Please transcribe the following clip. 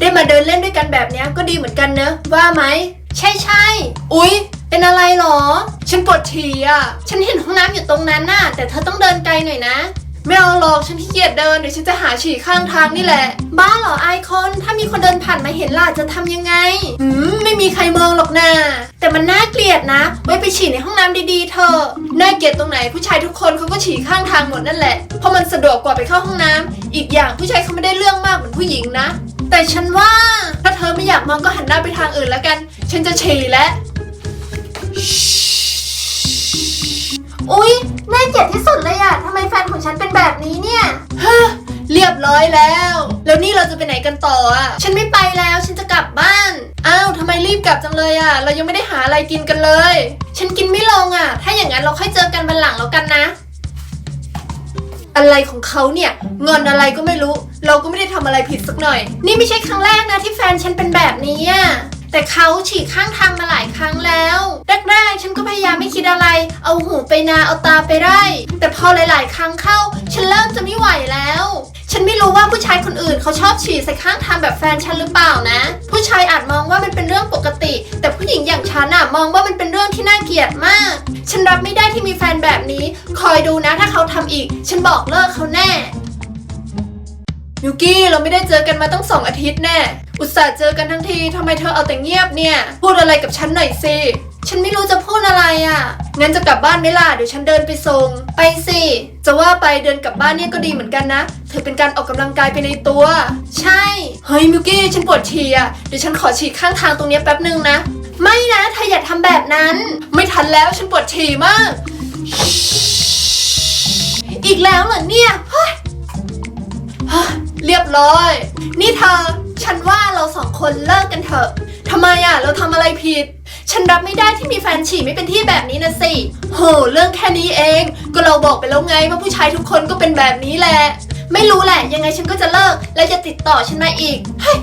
ได้มาเดินเล่นด้วยกันแบบนี้ก็ดีเหมือนกันเนอะว่าไหม ใช่ใช่อุ๊ย เป็นอะไรหรอ ฉันปวดฉี่อะ ฉันเห็นห้องน้ำอยู่ตรงนั้นน่ะ แต่เธอต้องเดินไกลหน่อยนะ ไม่เอาหรอกฉันขี้เกียจเดินเดี๋ยวฉันจะหาฉี่ข้างทางนี่แหละ บ้าเหรอไอคอน ถ้ามีคนเดินผ่านมาเห็นล่ะจะทำยังไง อืมไม่มีใครมองหรอกนะแต่มันน่าเกลียดนะ ไว้ไปฉี่ในห้องน้ำดีๆเถอะน่าเกลียดตรงไหนผู้ชายทุกคนเขาก็ฉี่ข้างทางหมดนั่นแหละ เพราะมันสะดวกกว่าไปเข้าห้องน้ำอีกอย่างผู้ชายเขาไม่ได้เรื่องมากเหมือนผู้หญิงนะ แต่ฉันว่าถ้าเธอไม่อยากมองก็หันหน้าไปทางอื่นแล้วกัน ฉันจะฉี่แล้วอุ๊ยน่าเกลียดที่สุดเลยอะทำไมแฟนของฉันเป็นแบบนี้เนี่ยฮะเรียบร้อยแล้ว แล้วนี่เราจะไปไหนกันต่ออะฉันไม่ไปแล้ว ฉันจะกลับบ้าน อ้าวทำไมรีบกลับจังเลยอะเรายังไม่ได้หาอะไรกินกันเลย ฉันกินไม่ลงอะถ้าอย่างนั้นเราค่อยเจอกันวันหลังแล้วกันนะ อะไรของเขาเนี่ยงอนอะไรก็ไม่รู้ เราก็ไม่ได้ทำอะไรผิดสักหน่อย นี่ไม่ใช่ครั้งแรกนะที่แฟนฉันเป็นแบบนี้อะแต่เขาฉีกข้างทางมาหลายครั้งแล้วแรกๆฉันก็พยายามไม่คิดอะไร เอาหูไปนาเอาตาไปไร่แต่พอหลาย ๆ ครั้งเข้า ฉันเริ่มจะไม่ไหวแล้ว ฉันไม่รู้ว่าผู้ชายคนอื่นเขาชอบฉี่ใส่ข้างทางแบบแฟนฉันหรือเปล่านะ ผู้ชายอาจมองว่ามันเป็นเรื่องปกติ แต่ผู้หญิงอย่าง ฉันอะมองว่ามันเป็นเรื่องที่น่าเกลียดมาก ฉันรับไม่ได้ที่มีแฟนแบบนี้ คอยดูนะถ้าเขาทำอีก ฉันบอกเลิกเขาแน่ ยูกี้เราไม่ได้เจอกันมาตั้งสองอาทิตย์แน่ อุตส่าห์เจอกันทั้งทีทำไมเธอเอาแต่เงียบเนี่ย พูดอะไรกับฉันหน่อยสิ ฉันไม่รู้จะพูดอะไรอะ่ะ งั้นจะกลับบ้านไหมล่ะ เดี๋ยวฉันเดินไปส่ง ไปสิ จะว่าไปเดินกลับบ้านเนี่ยก็ดีเหมือนกันนะเธอเป็นการออกกำลังกายไปในตัว ใช่ เฮ้ยมิวกี้ฉันปวดฉี่อะ เดี๋ยวฉันขอฉี่ข้างทางตรงเนี้ยแป๊บนึงนะ ไม่นะเธออย่าทำแบบนั้น ไม่ทันแล้วฉันปวดฉี่มาก อีกแล้วเหรอเนี่ยเฮ้ยฮะเรียบร้อย นี่เธอ ฉันว่าเราสองคนเลิกกันเถอะทำไมอะ เราทำอะไรผิด ฉันรับไม่ได้ที่มีแฟนฉี่ไม่เป็นที่แบบนี้นะสิโหเรื่องแค่นี้เอง ก็เราบอกไปแล้วไงว่าผู้ชายทุกคนก็เป็นแบบนี้แหละ ไม่รู้แหละ ยังไงฉันก็จะเลิก แล้วจะติดต่อฉันมาอีกเฮ้ย